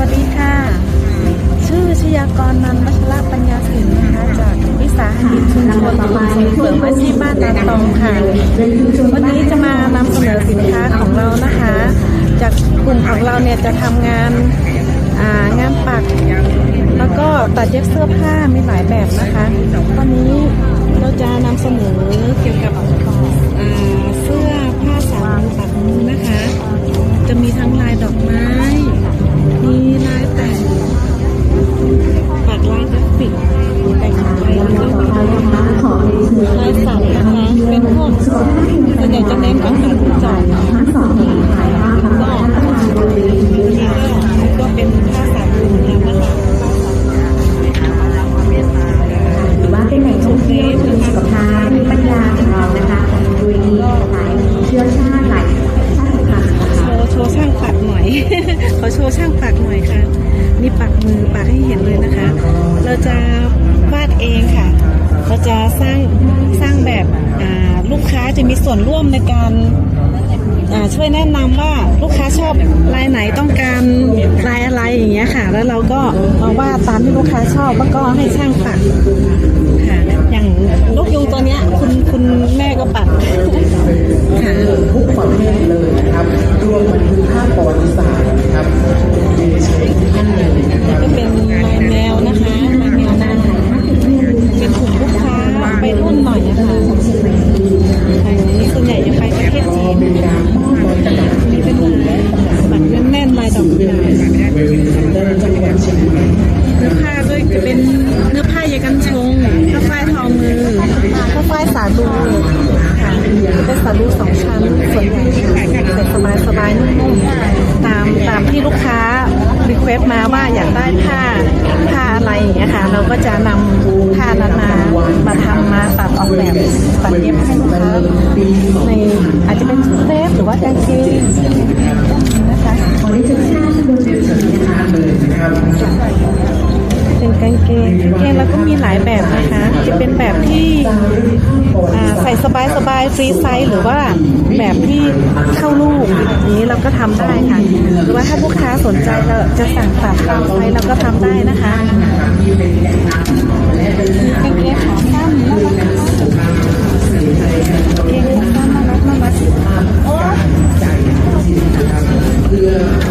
วัสดีค่ะ ชื่อชยากรนันวัชระปัญญาสินนะคะจากวิสาหกิจชุมชนตส่งเสริมอาชีพบ้านนาตองค่ะ วันนี้จะมานำเสนอสินค้าของเรานะคะ จากกลุ่มของเราเนี่ยจะทำงานงานปัก แล้วก็ตัดเย็บเสื้อผ้ามีหลายแบบนะคะ วันนี้เราจะนำเสนอเกี่ยวกับอ่า ลายสัตว์นะคะ เป็นพวกส่วนใหญ่จะเน้นเป็นสัตว์จอดแล้วก็ก็เป็นผ้าสามือเหมือนกันนะคะหรือว่าเป็นแหล่งท่องเที่ยวเชิงสุขภาพมีปัญญาของเรานะคะดยมีหลายเชื้อชาติหลายชาติพันธุ์นะคะโชว์โชว์ช่างปักหน่อยขอโชว์ช่างปักหน่อยค่ะนี่ปักมือปักให้เห็นเลยนะคะ เราจะวาดเองค่ะ เราจะสร้างสร้างแบบลูกค้าจะมีส่วนร่วมในการช่วยแนะนำว่าลูกค้าชอบลายไหนต้องการลายอะไรอย่างเงี้ยค่ะ แล้วเราก็มาวาดตามที่ลูกค้าชอบแล้วก็ให้ช่างปักค่ะอย่างลูกยุงตัวเนี้ยคุณคุณแม่ก็ปักค่ะ ลูค่ะเป็นสาลูสองชั้นส่วนใหญ่ใส่สบายสบายๆนุ่มๆตามตามที่ลูกค้ารีเควสมาว่าอยากได้ผ้าผ้าอะไรอย่างเงี้ยค่ะ เราก็จะนำผ้านั้นามาทำมาตัดออกแบบตัดเย็บให้ลูกค้าในอาจจะเป็นชุดเดรสหรือว่ากางเกงนะคะขอได้เชิญชาติบนเวทีนะคะเลยนะครับ กางเกงกางเกงเราก็มีหลายแบบนะคะ จะเป็นแบบที่ใส่สบายสบายฟรีไซส์หรือว่าแบบที่เข้าลูกอย่างนี้เราก็ทำได้ค่ะหรือว่าถ้าลูกค้าสนใจเราจะสั่งตัดตามไซส์เราก็ทำได้นะคะ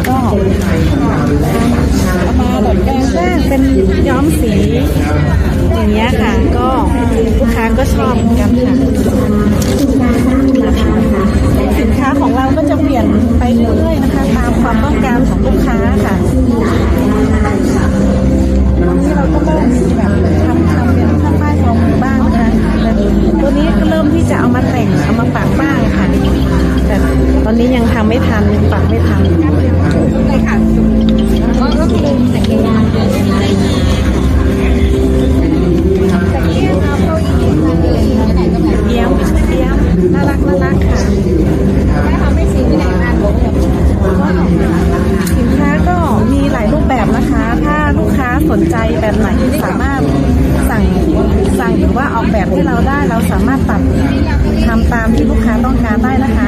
ก็เอามาดัดแปลงบ้างเป็นย้อมสี อย่างเงี้ยค่ะ ก็ลูกค้าก็ชอบเหมือนกันค่ะสินค้าของเราก็จะเปลี่ยนไปเรื่อยๆนะคะ ตามความต้องการของลูกค้าค่ะตอนนี้เราก็เริ่มแบบทำทำเป็นผ้าป้ายทอมือบ้างนะคะแต่ตัวนี้ก็เริ่มที่จะเอามาแต่งเอามาปักบ้าง อนนี้ยังทำไม่ทันยังปักไม่ทันเลยค่ะก็คือแต่งงานเยี่ยมเยี่ยมน่ารักน่ารักค่ะสินค้าก็มีหลายรูปแบบนะคะ ถ้าลูกค้าสนใจแบบไหนสามารถ สั่งสั่งหรือว่าออกแบบให้เราได้เราสามารถตัดทำตามที่ลูกค้าต้องการได้นะคะ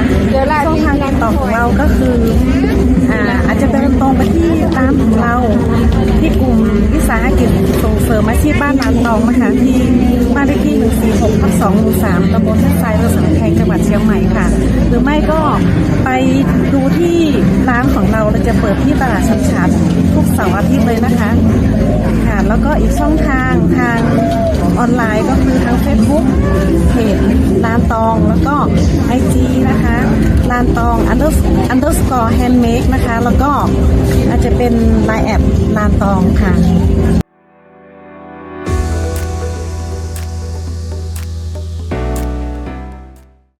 ช่องทางติดต่อของเราก็คืออ่าอาจจะเดินตรงไปที่ร้านของเราที่กลุ่มวิสาหกิจส่งเสริมอาชีพบ้านนานตองนะคะที่ 6ทับ2หมู่3ตำบลท่าทรายอำเภอสันแพงจังหวัดเชียงใหม่ค่ะ หรือไม่ก็ไปดูที่ร้านของเราเราจะเปิดที่ตลาดชันชันทุกเสาร์อาทิตย์เลยนะคะค่ะแล้วก็อีกช่องทางทางออนไลน์ก็คือทาง Facebook เพจลานตองแล้วก็ไอจีนะคะลานตอง underscore handmade นะคะ แล้วก็อาจจะเป็นไลน์แอปลานตองค่ะ